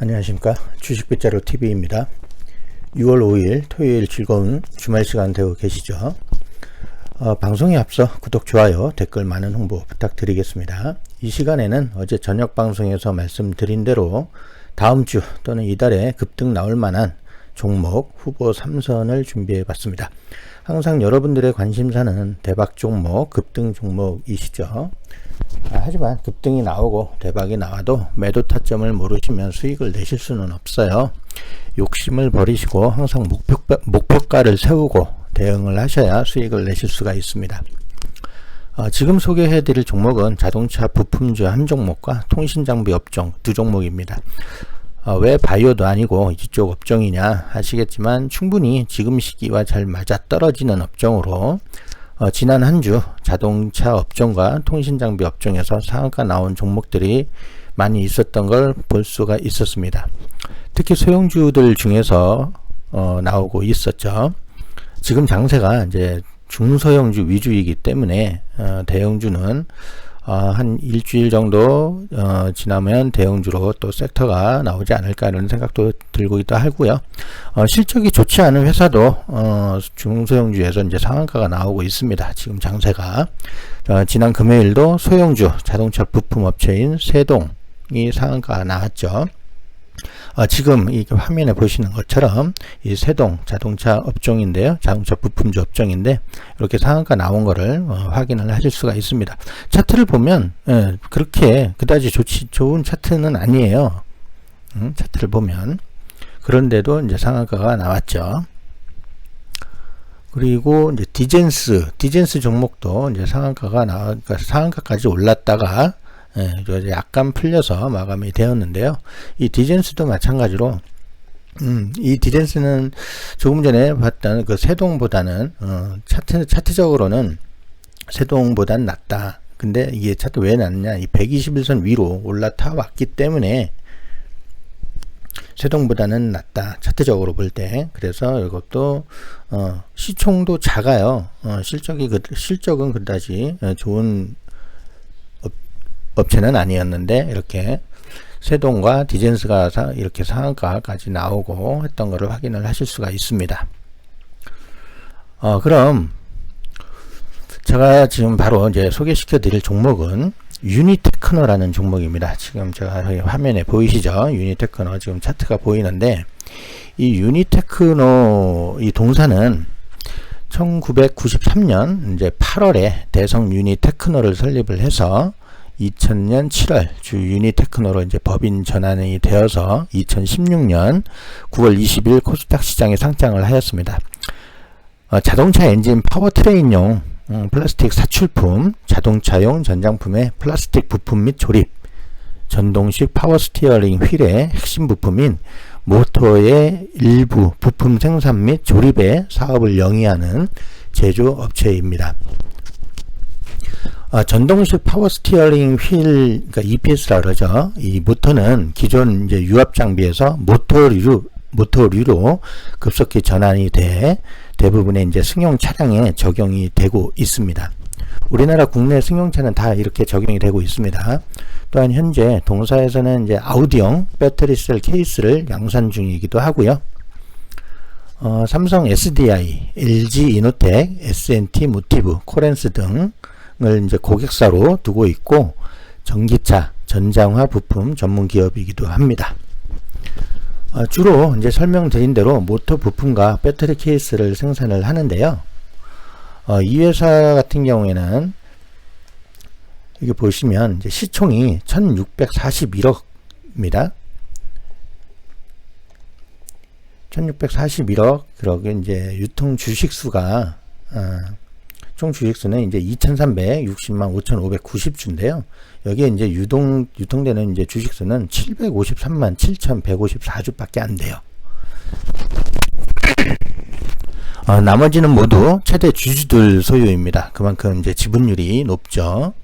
안녕하십니까 주식빗자루 TV입니다. 6월 5일 토요일 즐거운 주말 시간 되고 계시죠? 어, 방송에 앞서 구독, 좋아요, 댓글 많은 홍보 부탁드리겠습니다. 이 시간에는 어제 저녁 방송에서 말씀드린 대로 다음 주 또는 이달에 급등 나올 만한 종목 후보 3선을 준비해 봤습니다. 항상 여러분들의 관심사는 대박 종목, 급등 종목이시죠. 아, 하지만 급등이 나오고 대박이 나와도 매도 타점을 모르시면 수익을 내실 수는 없어요. 욕심을 버리시고 항상 목표, 목표가를 세우고 대응을 하셔야 수익을 내실 수가 있습니다. 어, 지금 소개해 드릴 종목은 자동차 부품주 한 종목과 통신장비 업종 두 종목입니다. 어, 왜 바이오도 아니고 이쪽 업종이냐 하시겠지만 충분히 지금 시기와 잘 맞아 떨어지는 업종으로 어, 지난 한 주 자동차 업종과 통신장비 업종에서 상한가 나온 종목들이 많이 있었던 걸 볼 수가 있었습니다. 특히 소형주들 중에서 어, 나오고 있었죠. 지금 장세가 이제 중소형주 위주이기 때문에 어, 대형주는 어, 한 일주일 정도 어, 지나면 대형주로 또 섹터가 나오지 않을까 이런 생각도 들고 있다 하고요. 어, 실적이 좋지 않은 회사도 어, 중소형주에서 이제 상한가가 나오고 있습니다. 지금 장세가 어, 지난 금요일도 소형주 자동차 부품 업체인 세동 이 상한가 나왔죠. 어, 지금 이 화면에 보시는 것처럼 이 세동 자동차 업종인데요. 자동차 부품주 업종인데 이렇게 상한가 나온 거를 어, 확인을 하실 수가 있습니다. 차트를 보면 예, 그렇게 그다지 좋지 좋은 차트는 아니에요. 음, 차트를 보면 그런데도 이제 상한가가 나왔죠. 그리고 이제 디젠스 디젠스 종목도 이제 상한가가 나 그러니까 상한가까지 올랐다가 예, 약간 풀려서 마감이 되었는데요. 이 디젠스도 마찬가지로 음, 이 디젠스는 조금 전에 봤던 그 세동보다는 어, 차트 차트적으로는 세동보단 낫다. 근데 이게 차트 왜 낫냐? 이 121선 위로 올라타 왔기 때문에 세동보다는 낫다. 차트적으로 볼 때. 그래서 이것도 어, 시총도 작아요. 어, 실적이 그, 실적은 그다지 어, 좋은 업체는 아니었는데 이렇게 세동과 디젠스가 이렇게 상한가까지 나오고 했던 것을 확인을 하실 수가 있습니다. 어, 그럼 제가 지금 바로 이제 소개시켜 드릴 종목은 유니테크노라는 종목입니다. 지금 제가 화면에 보이시죠? 유니테크노 지금 차트가 보이는데 이 유니테크노 이 동사는 1993년 이제 8월에 대성 유니테크노를 설립을 해서 2000년 7월 주 유니테크노로 이제 법인 전환이 되어서 2016년 9월 20일 코스닥 시장에 상장을 하였습니다. 어, 자동차 엔진 파워트레인용 음, 플라스틱 사출품, 자동차용 전장품의 플라스틱 부품 및 조립, 전동식 파워 스티어링 휠의 핵심 부품인 모터의 일부 부품 생산 및 조립의 사업을 영위하는 제조업체입니다. 아, 전동식 파워 스티어링 휠, 그러니까 EPS라 그러죠. 이 모터는 기존 이제 유압 장비에서 모터류로, 모터류로 급속히 전환이 돼 대부분의 이제 승용 차량에 적용이 되고 있습니다. 우리나라 국내 승용차는 다 이렇게 적용이 되고 있습니다. 또한 현재 동사에서는 이제 아우디형 배터리 셀 케이스를 양산 중이기도 하고요. 어, 삼성 SDI, LG 이노텍, S&T 모티브, 코렌스 등 이제 고객사로 두고 있고 전기차, 전장화 부품 전문 기업이기도 합니다. 어, 주로 이제 설명드린 대로 모터 부품과 배터리 케이스를 생산을 하는데요. 어, 이 회사 같은 경우에는 여기 보시면 시총이 1641억입니다. 1641억, 그러게 이제 유통 주식 수가 어, 총 주식수는 이제 2,360만 5,590주인데요. 여기에 이제 유동, 유통되는 이제 주식수는 753만 7,154주밖에 안 돼요. 어, 나머지는 모두 최대 주주들 소유입니다. 그만큼 이제 지분율이 높죠.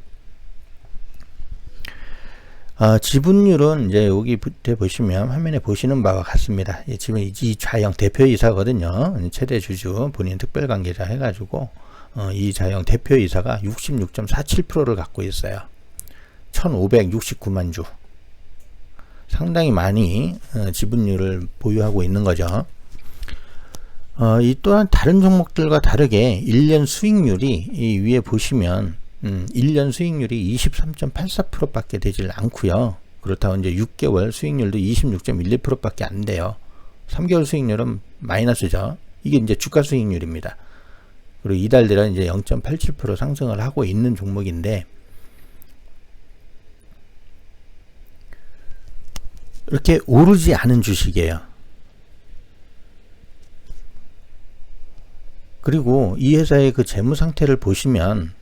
어, 지분율은 이제 여기 보시면 화면에 보시는 바와 같습니다. 예, 지금 이 좌형 대표이사거든요. 최대 주주 본인 특별관계자 해가지고 어, 이자영 대표이사가 66.47%를 갖고 있어요. 1569만 주. 상당히 많이 어, 지분율을 보유하고 있는 거죠. 어, 이 또한 다른 종목들과 다르게 1년 수익률이 이 위에 보시면 음, 1년 수익률이 23.84%밖에 되질 않고요. 그렇다고 이제 6개월 수익률도 26.12%밖에 안 돼요. 3개월 수익률은 마이너스죠. 이게 이제 주가 수익률입니다. 그리고 이달 들어 이제 0.87% 상승을 하고 있는 종목인데 이렇게 오르지 않은 주식이에요. 그리고 이 회사의 그 재무 상태를 보시면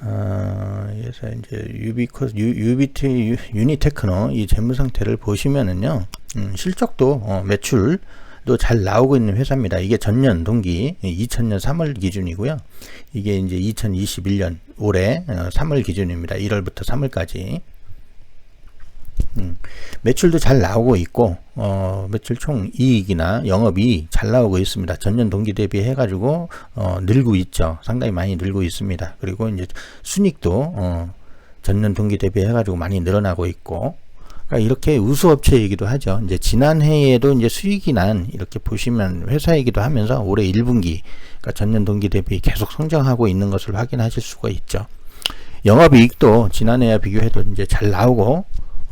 아, 그래서 이제 유비코스 유, 유비트 유니테크노 이 재무 상태를 보시면은요 음, 실적도 어, 매출도 잘 나오고 있는 회사입니다. 이게 전년 동기 2000년 3월 기준이고요. 이게 이제 2021년 올해 어, 3월 기준입니다. 1월부터 3월까지 음, 매출도 잘 나오고 있고 어, 매출 총 이익이나 영업이익 잘 나오고 있습니다. 전년 동기 대비 해 가지고 어, 늘고 있죠. 상당히 많이 늘고 있습니다. 그리고 이제 순익도 어, 전년 동기 대비 해 가지고 많이 늘어나고 있고 그러니까 이렇게 우수 업체이기도 하죠. 이제 지난해에도 이제 수익이 난 이렇게 보시면 회사이기도 하면서 올해 1분기 그러니까 전년 동기 대비 계속 성장하고 있는 것을 확인하실 수가 있죠. 영업이익도 지난해와 비교해도 이제 잘 나오고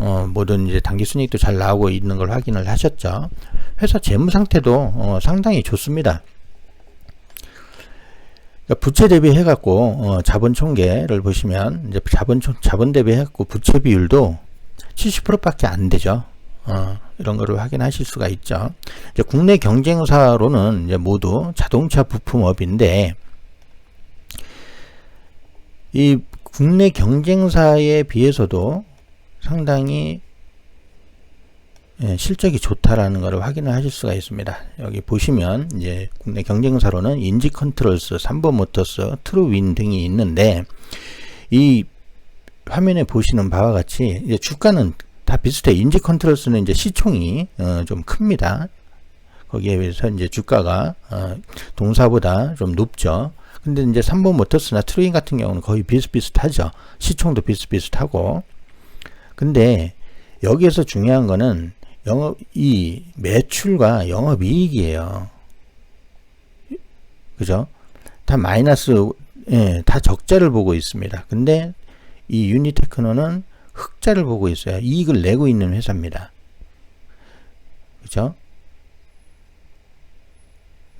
어, 모든 이제 단기 순이익도 잘 나오고 있는 걸 확인을 하셨죠. 회사 재무 상태도 어, 상당히 좋습니다. 그러니까 부채 대비해 갖고 어, 자본 총계를 보시면 이제 자본 자본 대비해 갖고 부채 비율도 70%밖에 안 되죠. 어, 이런 거를 확인하실 수가 있죠. 이제 국내 경쟁사로는 이제 모두 자동차 부품업인데 이 국내 경쟁사에 비해서도 상당히 예, 실적이 좋다라는 것을 확인을 하실 수가 있습니다. 여기 보시면 이제 국내 경쟁사로는 인지 컨트롤스, 삼보 모터스, 트루윈 등이 있는데 이 화면에 보시는 바와 같이 이제 주가는 다 비슷해. 인지 컨트롤스는 이제 시총이 어, 좀 큽니다. 거기에 비해서 이제 주가가 어, 동사보다 좀 높죠. 근데 이제 삼보 모터스나 트루윈 같은 경우는 거의 비슷비슷하죠. 시총도 비슷비슷하고 근데 여기에서 중요한 거는 영업 이 매출과 영업 이익이에요. 그죠? 다 마이너스 예, 다 적자를 보고 있습니다. 근데 이 유니테크노는 흑자를 보고 있어요. 이익을 내고 있는 회사입니다. 그죠?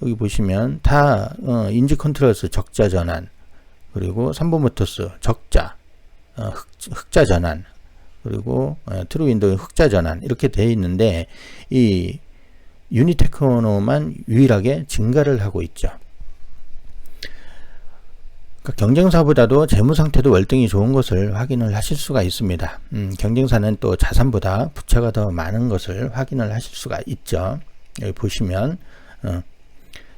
여기 보시면 다 어, 인지 컨트롤스 적자 전환 그리고 삼보 모터스 적자 어, 흑, 흑자 전환 그리고 어, 트루 윈도우 흑자 전환 이렇게 되어 있는데 이 유니테크노만 유일하게 증가를 하고 있죠. 그러니까 경쟁사보다도 재무 상태도 월등히 좋은 것을 확인을 하실 수가 있습니다. 음, 경쟁사는 또 자산보다 부채가 더 많은 것을 확인을 하실 수가 있죠. 여기 보시면 어,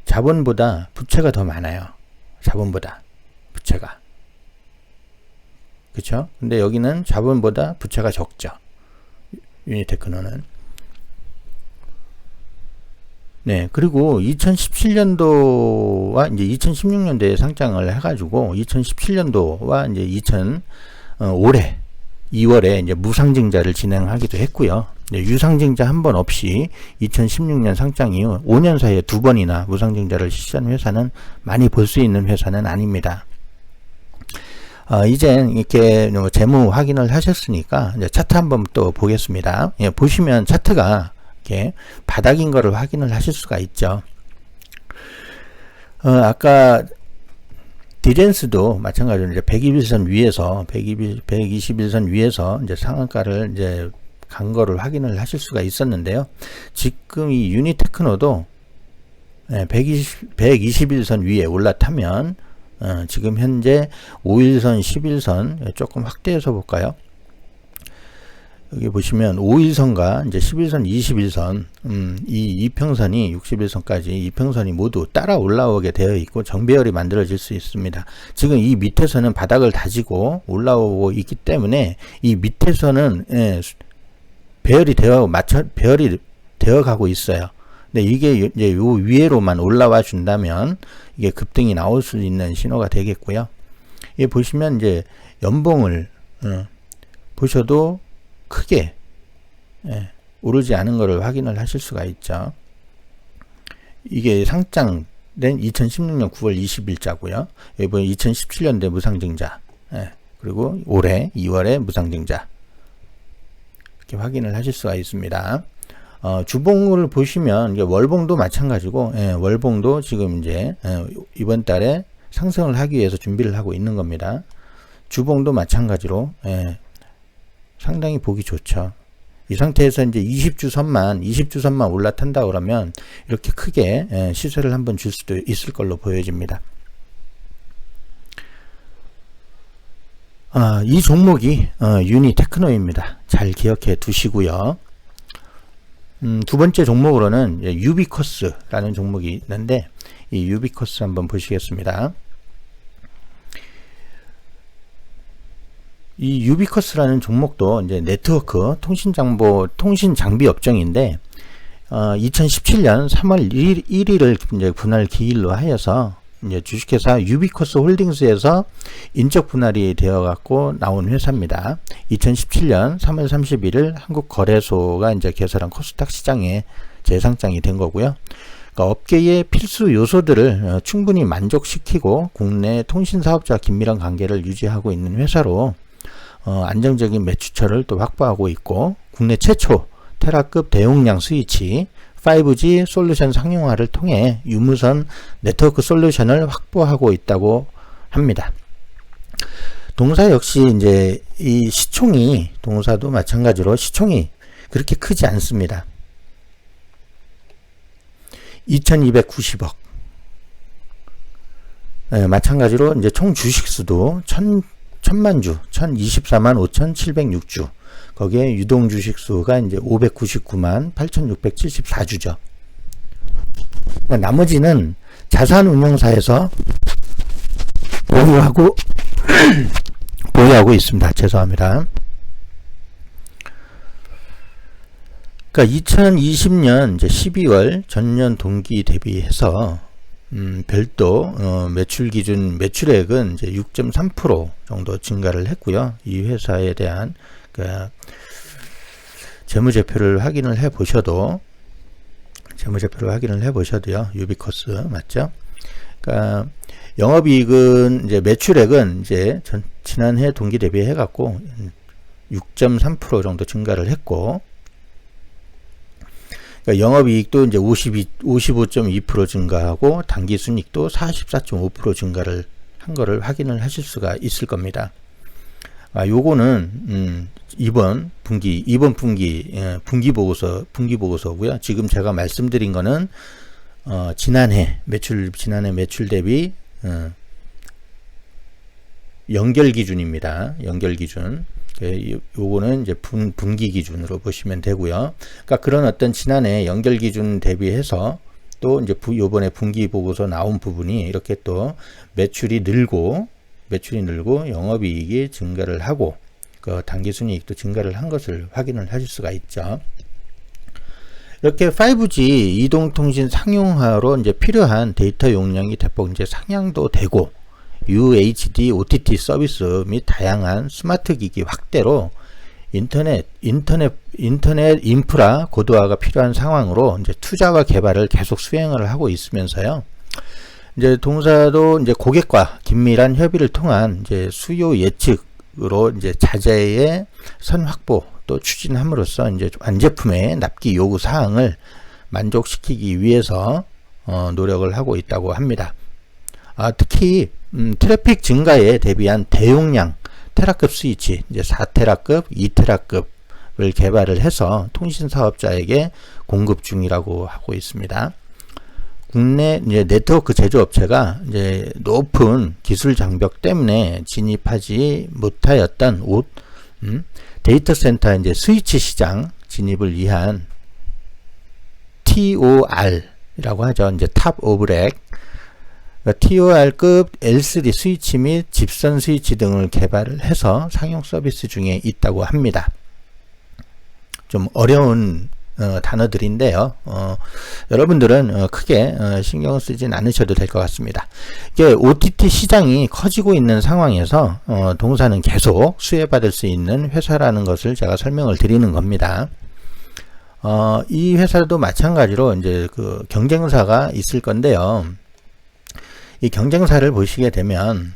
자본보다 부채가 더 많아요. 자본보다 부채가. 그쵸? 근데 여기는 자본보다 부채가 적죠. 유니테크노는. 네, 그리고 2017년도와 이제 2016년도에 상장을 해가지고 2017년도와 이제 2000 어, 올해 2월에 이제 무상증자를 진행하기도 했고요. 네, 유상증자 한 번 없이 2016년 상장 이후 5년 사이에 두 번이나 무상증자를 실시한 회사는 많이 볼 수 있는 회사는 아닙니다. 어, 이제 이렇게 뭐 재무 확인을 하셨으니까 차트 한번 또 보겠습니다. 예, 보시면 차트가 이렇게 바닥인 거를 확인을 하실 수가 있죠. 어, 아까 디젠스도 마찬가지로 이제 121선 위에서 121, 121선 위에서 이제 상한가를 이제 간 거를 확인을 하실 수가 있었는데요. 지금 이 유니테크노도 120, 121선 위에 올라타면 어, 지금 현재 5일선, 11선 조금 확대해서 볼까요? 여기 보시면 5일선과 이제 11선, 21선, 음, 이 이평선이 61선까지 이평선이 모두 따라 올라오게 되어 있고 정배열이 만들어질 수 있습니다. 지금 이 밑에서는 바닥을 다지고 올라오고 있기 때문에 이 밑에서는 예, 배열이 되어 맞춰 배열이 되어 가고 있어요. 근데 이게 이제 요 위에로만 올라와 준다면 이게 급등이 나올 수 있는 신호가 되겠고요. 이 보시면 이제 연봉을 어, 보셔도 크게 예, 오르지 않은 것을 확인을 하실 수가 있죠. 이게 상장된 2016년 9월 20일자고요. 여기 보면 2017년대 무상증자 예, 그리고 올해 2월에 무상증자 이렇게 확인을 하실 수가 있습니다. 어, 주봉을 보시면 월봉도 마찬가지고 예, 월봉도 지금 이제 예, 이번 달에 상승을 하기 위해서 준비를 하고 있는 겁니다. 주봉도 마찬가지로 예, 상당히 보기 좋죠. 이 상태에서 이제 20주 선만 20주 선만 올라탄다 그러면 이렇게 크게 예, 시세를 한번 줄 수도 있을 걸로 보여집니다. 아, 이 종목이 어, 유니 테크노입니다. 잘 기억해 두시고요. 음, 두 번째 종목으로는 유비커스라는 종목이 있는데 이 유비커스 한번 보시겠습니다. 이 유비커스라는 종목도 이제 네트워크 통신 정보 통신 장비 업종인데 어, 2017년 3월 1일, 1일을 이제 분할 기일로 하여서 이제 주식회사 유비커스 홀딩스에서 인적 분할이 되어 갖고 나온 회사입니다. 2017년 3월 31일 한국 거래소가 이제 개설한 코스닥 시장에 재상장이 된 거고요. 그러니까 업계의 필수 요소들을 어, 충분히 만족시키고 국내 통신 사업자 긴밀한 관계를 유지하고 있는 회사로 어, 안정적인 매출처를 또 확보하고 있고 국내 최초 테라급 대용량 스위치 5G 솔루션 상용화를 통해 유무선 네트워크 솔루션을 확보하고 있다고 합니다. 동사 역시 이제 이 시총이 동사도 마찬가지로 시총이 그렇게 크지 않습니다. 2290억. 네, 마찬가지로 이제 총 주식 수도 1000, 1000만 주, 1024만 5706주. 거기에 유동 주식 수가 이제 599만 8674주죠. 그러니까 나머지는 자산 운용사에서 보유하고 보유하고 있습니다. 죄송합니다. 그러니까 2020년 이제 12월 전년 동기 대비해서 음, 별도 어, 매출 기준 매출액은 이제 6.3% 정도 증가를 했고요. 이 회사에 대한 그 재무제표를 확인을 해 보셔도 재무제표를 확인을 해 보셔도요. 유비커스 맞죠? 그러니까 영업이익은 이제 매출액은 이제 전, 지난해 동기 대비해 갖고 6.3% 정도 증가를 했고 그러니까 영업이익도 이제 52, 55.2% 증가하고 당기순익도 44.5% 증가를 한 거를 확인을 하실 수가 있을 겁니다. 아, 요거는 음, 이번 분기 이번 분기 예, 분기 보고서 분기 보고서고요. 지금 제가 말씀드린 거는 어, 지난해 매출 지난해 매출 대비 어, 연결 기준입니다. 연결 기준. 예, 요거는 이제 분, 분기 기준으로 보시면 되고요. 그러니까 그런 어떤 지난해 연결 기준 대비해서 또 이제 부, 요번에 분기 보고서 나온 부분이 이렇게 또 매출이 늘고 매출이 늘고 영업이익이 증가를 하고 그 당기순이익도 증가를 한 것을 확인을 하실 수가 있죠. 이렇게 5G 이동통신 상용화로 이제 필요한 데이터 용량이 대폭 이제 상향도 되고 UHD OTT 서비스 및 다양한 스마트 기기 확대로 인터넷 인터넷 인터넷 인프라 고도화가 필요한 상황으로 이제 투자와 개발을 계속 수행을 하고 있으면서요. 이제 동사도 이제 고객과 긴밀한 협의를 통한 이제 수요 예측으로 이제 자재의 선 확보 또 추진함으로써 이제 완제품의 납기 요구 사항을 만족시키기 위해서 어, 노력을 하고 있다고 합니다. 아, 특히 음, 트래픽 증가에 대비한 대용량 테라급 스위치 이제 4테라급, 2테라급을 개발을 해서 통신 사업자에게 공급 중이라고 하고 있습니다. 국내 이제 네트워크 제조업체가 이제 높은 기술 장벽 때문에 진입하지 못하였던 옷 음, 데이터 센터 이제 스위치 시장 진입을 위한 TOR이라고 하죠. 이제 탑 오브 렉 TOR급 L3 스위치 및 집선 스위치 등을 개발을 해서 상용 서비스 중에 있다고 합니다. 좀 어려운 어, 단어들인데요. 어, 여러분들은 어, 크게 어, 신경 쓰진 않으셔도 될 것 같습니다. 이게 OTT 시장이 커지고 있는 상황에서 어, 동사는 계속 수혜받을 수 있는 회사라는 것을 제가 설명을 드리는 겁니다. 어, 이 회사도 마찬가지로 이제 그 경쟁사가 있을 건데요. 이 경쟁사를 보시게 되면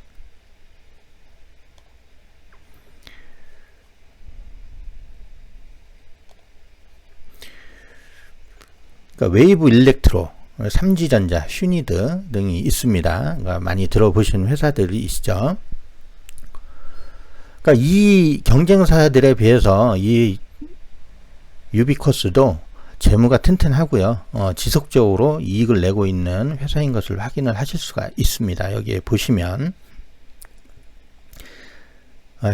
그러니까 웨이브 일렉트로, 삼지전자, 휴니드 등이 있습니다. 그러니까 많이 들어보신 회사들이 있죠. 그러니까 이 경쟁사들에 비해서 이 유비코스도 재무가 튼튼하고요. 어, 지속적으로 이익을 내고 있는 회사인 것을 확인을 하실 수가 있습니다. 여기에 보시면 어,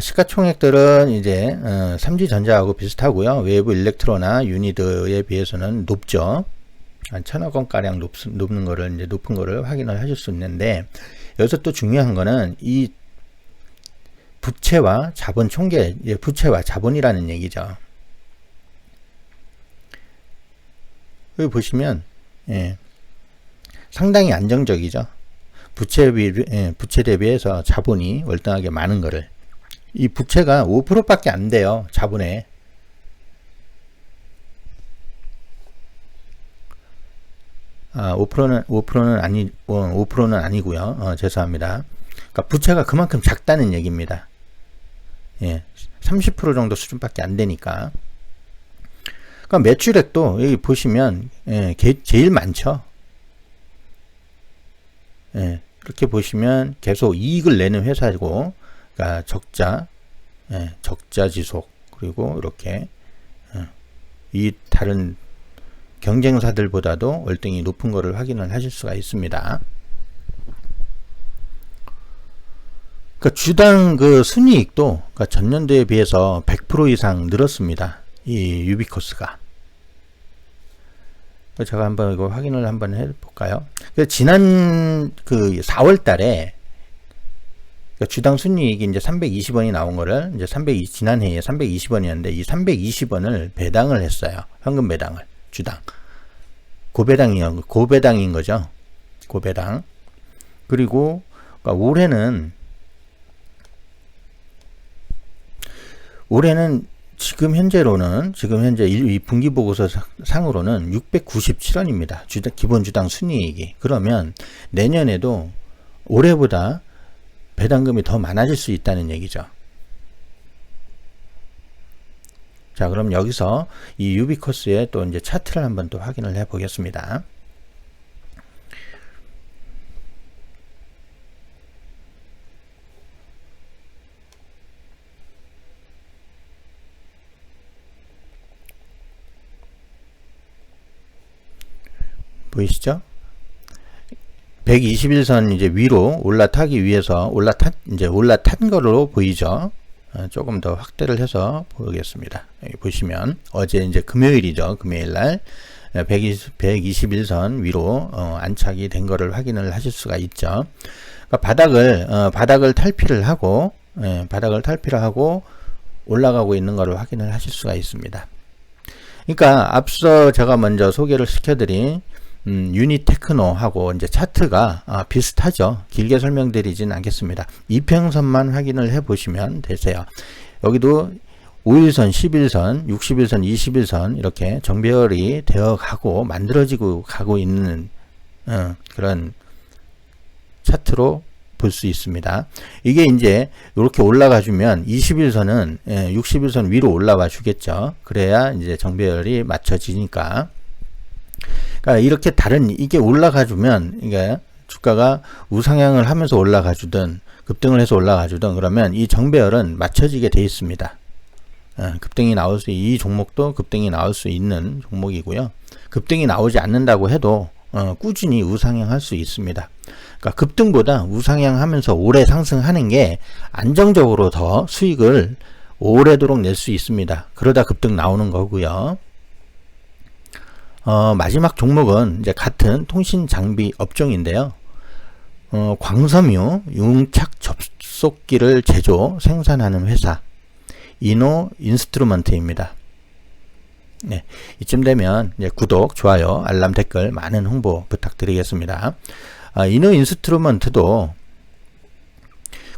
시가총액들은 이제 어, 삼지전자하고 비슷하고요. 외부 일렉트로나 유니드에 비해서는 높죠. 한 천억 원 가량 높, 높는 거를 이제 높은 거를 확인을 하실 수 있는데 여기서 또 중요한 거는 이 부채와 자본 총계, 부채와 자본이라는 얘기죠. 여기 보시면 예, 상당히 안정적이죠. 부채 비 예, 부채 대비해서 자본이 월등하게 많은 거를 이 부채가 5%밖에 안 돼요. 자본에. 아, 5%는 5%는 아니 5%는 아니고요. 어, 죄송합니다. 그러니까 부채가 그만큼 작다는 얘기입니다. 예. 30% 정도 수준밖에 안 되니까. 그러니까 매출액도 여기 보시면 예, 게, 제일 많죠. 예, 이렇게 보시면 계속 이익을 내는 회사고 그러니까 적자, 예, 적자 지속 그리고 이렇게 예, 이 다른 경쟁사들보다도 월등히 높은 것을 확인을 하실 수가 있습니다. 그러니까 주당 그 순이익도 그러니까 전년도에 비해서 100% 이상 늘었습니다. 이 유비코스가. 제가 한번 이거 확인을 한번 해볼까요? 지난 그 4월 달에 그러니까 주당 순이익이 이제 320원이 나온 거를 이제 320 지난해에 320원이었는데 이 320원을 배당을 했어요. 현금 배당을 주당 고배당이요 고배당인 거죠. 고배당 그리고 그러니까 올해는 올해는 지금 현재로는 지금 현재 이 분기 보고서 상으로는 697원입니다. 주당, 기본 주당 순이익이 그러면 내년에도 올해보다 배당금이 더 많아질 수 있다는 얘기죠. 자, 그럼 여기서 이 유비코스의 또 이제 차트를 한번 또 확인을 해 보겠습니다. 보이시죠? 121선 이제 위로 올라타기 위해서 올라탄 이제 올라탄 거로 보이죠. 어, 조금 더 확대를 해서 보겠습니다. 여기 보시면 어제 이제 금요일이죠. 금요일 날 120, 121선 위로 어, 안착이 된 거를 확인을 하실 수가 있죠. 그러니까 바닥을 어, 바닥을 탈피를 하고 예, 바닥을 탈피를 하고 올라가고 있는 거를 확인을 하실 수가 있습니다. 그러니까 앞서 제가 먼저 소개를 시켜드린 음, 유니테크노하고 이제 차트가 아, 비슷하죠. 길게 설명드리진 않겠습니다. 이평선만 확인을 해 보시면 되세요. 여기도 5일선, 11선, 60일선, 21선 이렇게 정배열이 되어 가고 만들어지고 가고 있는 어, 그런 차트로 볼 수 있습니다. 이게 이제 이렇게 올라가 주면 21선은 예, 60일선 위로 올라와 주겠죠. 그래야 이제 정배열이 맞춰지니까 그러니까 이렇게 다른 이게 올라가 주면 이게 주가가 우상향을 하면서 올라가 주든 급등을 해서 올라가 주든 그러면 이 정배열은 맞춰지게 돼 있습니다. 어, 급등이 나올 수, 이 종목도 급등이 나올 수 있는 종목이고요. 급등이 나오지 않는다고 해도 어, 꾸준히 우상향할 수 있습니다. 그러니까 급등보다 우상향하면서 오래 상승하는 게 안정적으로 더 수익을 오래도록 낼 수 있습니다. 그러다 급등 나오는 거고요. 어, 마지막 종목은 이제 같은 통신 장비 업종인데요. 어, 광섬유 융착 접속기를 제조 생산하는 회사 이노 인스트루먼트입니다. 네, 이쯤 되면 이제 구독, 좋아요, 알람, 댓글 많은 홍보 부탁드리겠습니다. 아, 이노 인스트루먼트도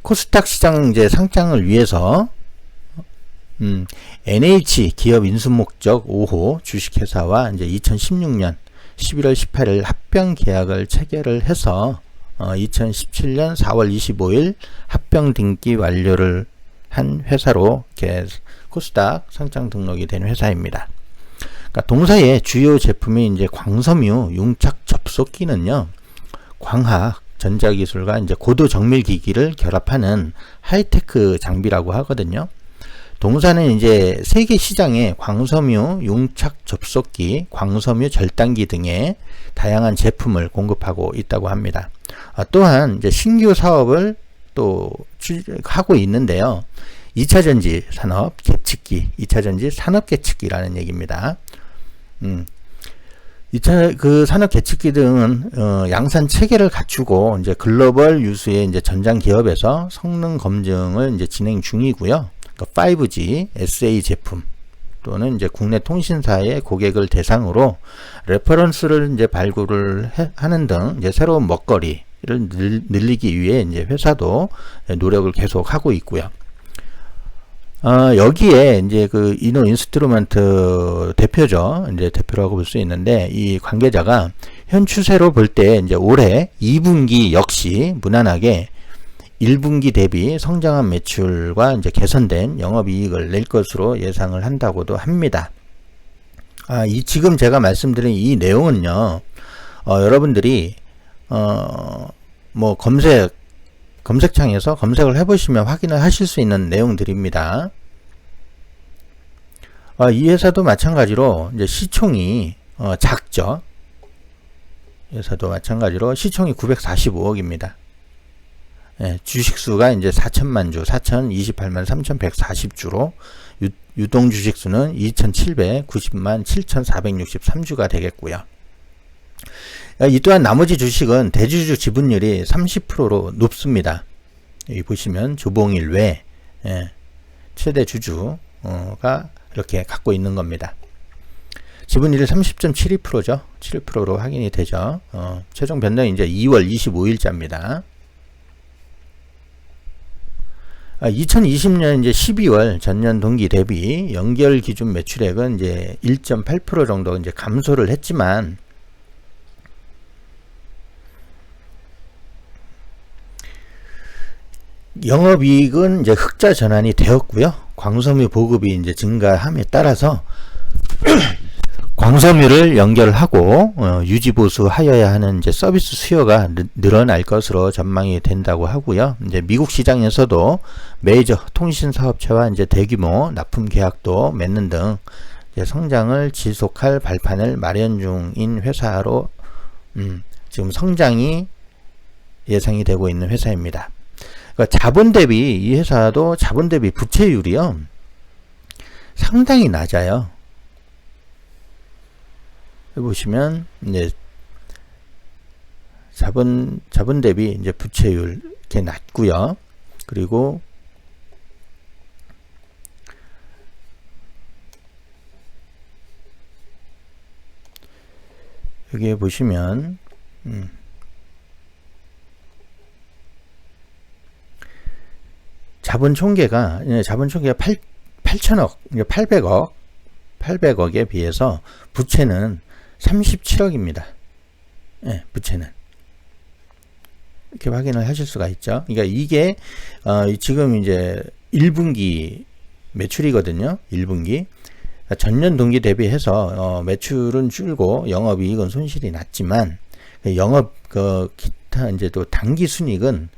코스닥 시장 이제 상장을 위해서 음, NH 기업 인수 목적 5호 주식회사와 이제 2016년 11월 18일 합병 계약을 체결을 해서 어, 2017년 4월 25일 합병 등기 완료를 한 회사로 이렇게 코스닥 상장 등록이 된 회사입니다. 그러니까 동사의 주요 제품이 이제 광섬유 융착 접속기는요. 광학 전자기술과 이제 고도 정밀 기기를 결합하는 하이테크 장비라고 하거든요. 동사는 이제 세계 시장에 광섬유 융착 접속기, 광섬유 절단기 등의 다양한 제품을 공급하고 있다고 합니다. 아, 또한 이제 신규 사업을 또 하고 있는데요. 2차 전지 산업 계측기, 2차 전지 산업 계측기라는 얘기입니다. 음. 2차 그 산업 계측기 등은 어, 양산 체계를 갖추고 이제 글로벌 유수의 이제 전장 기업에서 성능 검증을 이제 진행 중이고요. 그러니까 5G SA 제품 또는 이제 국내 통신사의 고객을 대상으로 레퍼런스를 이제 발굴을 해, 하는 등 이제 새로운 먹거리를 늘, 늘리기 위해 이제 회사도 노력을 계속 하고 있고요. 어, 여기에 이제 그 이노 인스트루먼트 대표죠. 이제 대표라고 볼 수 있는데 이 관계자가 현 추세로 볼 때 이제 올해 2분기 역시 무난하게 1분기 대비 성장한 매출과 이제 개선된 영업이익을 낼 것으로 예상을 한다고도 합니다. 아, 이 지금 제가 말씀드린 이 내용은요. 어, 여러분들이 어, 뭐 검색 검색창에서 검색을 해보시면 확인을 하실 수 있는 내용들입니다. 어, 이 회사도 마찬가지로 이제 시총이 어, 작죠. 회사도 마찬가지로 시총이 945억입니다. 예, 주식수가 이제 4천만 주, 4,028만 3,140주로 유, 동 주식수는 2,790만 7,463주가 되겠고요. 이 또한 나머지 주식은 대주주 지분율이 30%로 높습니다. 여기 보시면 조봉일 외 예, 최대 주주가 이렇게 갖고 있는 겁니다. 지분율이 30.72%죠. 7%로 확인이 되죠. 어, 최종 변동이 이제 2월 25일자입니다. 아, 2020년 이제 12월 전년 동기 대비 연결 기준 매출액은 이제 1.8% 정도 이제 감소를 했지만 영업이익은 이제 흑자 전환이 되었고요. 광섬유 보급이 이제 증가함에 따라서 광섬유를 연결하고 어, 유지 보수 하여야 하는 이제 서비스 수요가 늘어날 것으로 전망이 된다고 하고요. 이제 미국 시장에서도 메이저 통신 사업체와 이제 대규모 납품 계약도 맺는 등 성장을 지속할 발판을 마련 중인 회사로 음, 지금 성장이 예상이 되고 있는 회사입니다. 그러니까 자본 대비 이 회사도 자본 대비 부채율이요 상당히 낮아요. 보시면 이제 자본 자본 대비 이제 부채율 이렇게 낮고요. 그리고 여기에 보시면 음, 자본 총계가 자본 총계가 8 8천억, 800억, 800억에 비해서 부채는 37억입니다. 예, 부채는. 이렇게 확인을 하실 수가 있죠. 그러니까 이게 어, 지금 이제 1분기 매출이거든요. 1분기. 그러니까 전년 동기 대비해서 어, 매출은 줄고 영업이익은 손실이 났지만 그 영업 그 기타 이제 또 단기 순이익은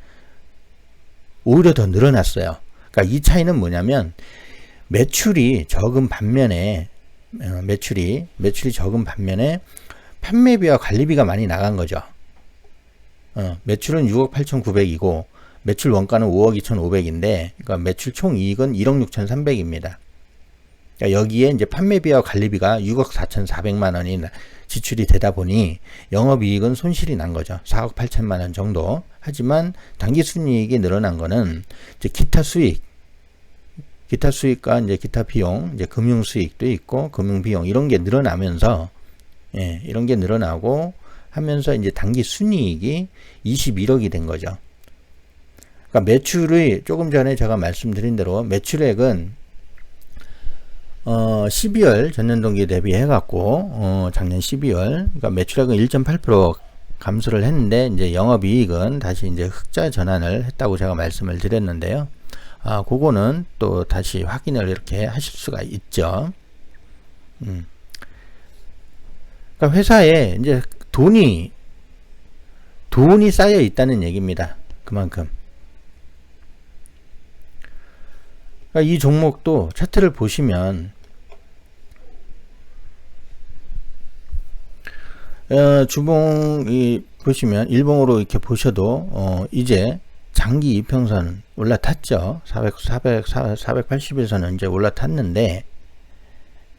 오히려 더 늘어났어요. 그러니까 이 차이는 뭐냐면 매출이 적은 반면에 어, 매출이 매출이 적은 반면에 판매비와 관리비가 많이 나간 거죠. 어, 매출은 6억 8,900이고 매출 원가는 5억 2,500인데 그러니까 매출 총 이익은 1억 6,300입니다. 그러니까 여기에 이제 판매비와 관리비가 6억 4,400만 원이 지출이 되다 보니 영업이익은 손실이 난 거죠. 4억 8천만 원 정도. 하지만 단기 순이익이 늘어난 거는 이제 기타 수익 기타 수익과 이제 기타 비용, 이제 금융 수익도 있고 금융 비용 이런 게 늘어나면서 예, 이런 게 늘어나고 하면서 이제 단기 순이익이 21억이 된 거죠. 그러니까 매출이 조금 전에 제가 말씀드린 대로 매출액은 어 12월 전년 동기 대비해 갖고 어 작년 12월 그러니까 매출액은 1.8% 감소를 했는데 이제 영업 이익은 다시 이제 흑자 전환을 했다고 제가 말씀을 드렸는데요. 아, 그거는 또 다시 확인을 이렇게 하실 수가 있죠. 음. 그러니까 회사에 이제 돈이 돈이 쌓여 있다는 얘기입니다. 그만큼. 그러니까 이 종목도 차트를 보시면 어, 주봉이 보시면 일봉으로 이렇게 보셔도 어, 이제 장기 이평선 올라탔죠. 400, 400, 480일선은 이제 올라탔는데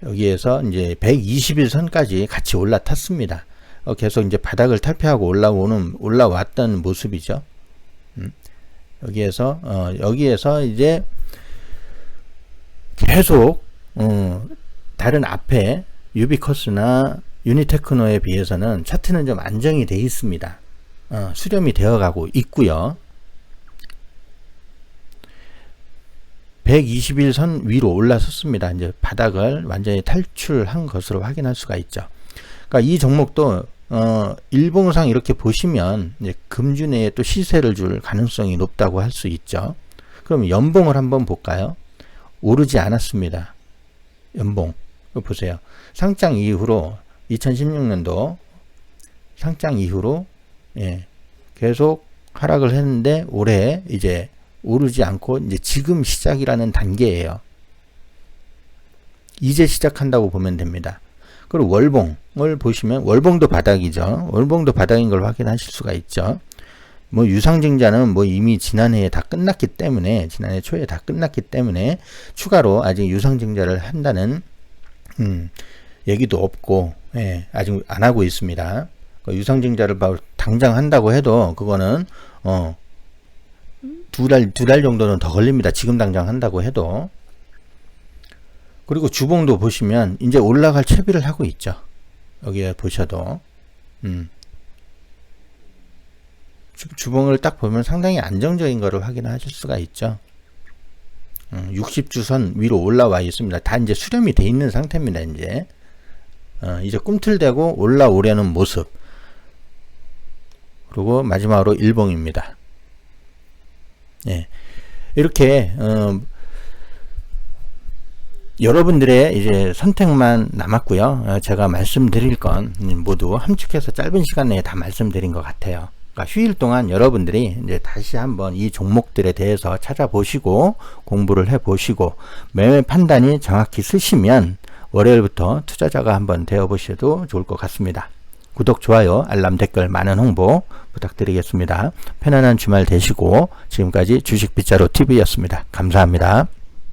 여기에서 이제 120일선까지 같이 올라탔습니다. 어, 계속 이제 바닥을 탈피하고 올라오는 올라왔던 모습이죠. 음, 여기에서 어, 여기에서 이제 계속 어, 다른 앞에 유비커스나 유니테크노에 비해서는 차트는 좀 안정이 돼 있습니다. 어, 수렴이 되어 가고 있고요. 121선 위로 올라섰습니다. 이제 바닥을 완전히 탈출한 것으로 확인할 수가 있죠. 그러니까 이 종목도 어, 일봉상 이렇게 보시면 금주 내에 또 시세를 줄 가능성이 높다고 할 수 있죠. 그럼 연봉을 한번 볼까요? 오르지 않았습니다. 연봉. 보세요. 상장 이후로 2016년도 상장 이후로 예, 계속 하락을 했는데 올해 이제 오르지 않고 이제 지금 시작이라는 단계예요. 이제 시작한다고 보면 됩니다. 그리고 월봉을 보시면 월봉도 바닥이죠. 월봉도 바닥인 걸 확인하실 수가 있죠. 뭐 유상증자는 뭐 이미 지난해에 다 끝났기 때문에 지난해 초에 다 끝났기 때문에 추가로 아직 유상증자를 한다는 음, 얘기도 없고 예, 아직 안 하고 있습니다. 그 유상증자를 당장 한다고 해도 그거는 어, 두 달, 두 달 정도는 더 걸립니다. 지금 당장 한다고 해도. 그리고 주봉도 보시면 이제 올라갈 채비를 하고 있죠. 여기에 보셔도. 음. 주, 봉을딱 보면 상당히 안정적인 것을 확인하실 수가 있죠. 음, 60주선 위로 올라와 있습니다. 다 이제 수렴이 돼 있는 상태입니다. 이제 어, 이제 꿈틀대고 올라오려는 모습. 그리고 마지막으로 일봉입니다. 예. 이렇게 어, 여러분들의 이제 선택만 남았고요. 어, 제가 말씀드릴 건 모두 함축해서 짧은 시간 내에 다 말씀드린 것 같아요. 그러니까 휴일 동안 여러분들이 이제 다시 한번 이 종목들에 대해서 찾아보시고 공부를 해보시고 매매 판단이 정확히 쓰시면 월요일부터 투자자가 한번 되어보셔도 좋을 것 같습니다. 구독, 좋아요, 알람, 댓글, 많은 홍보 부탁드리겠습니다. 편안한 주말 되시고 지금까지 주식빗자루 TV였습니다. 감사합니다.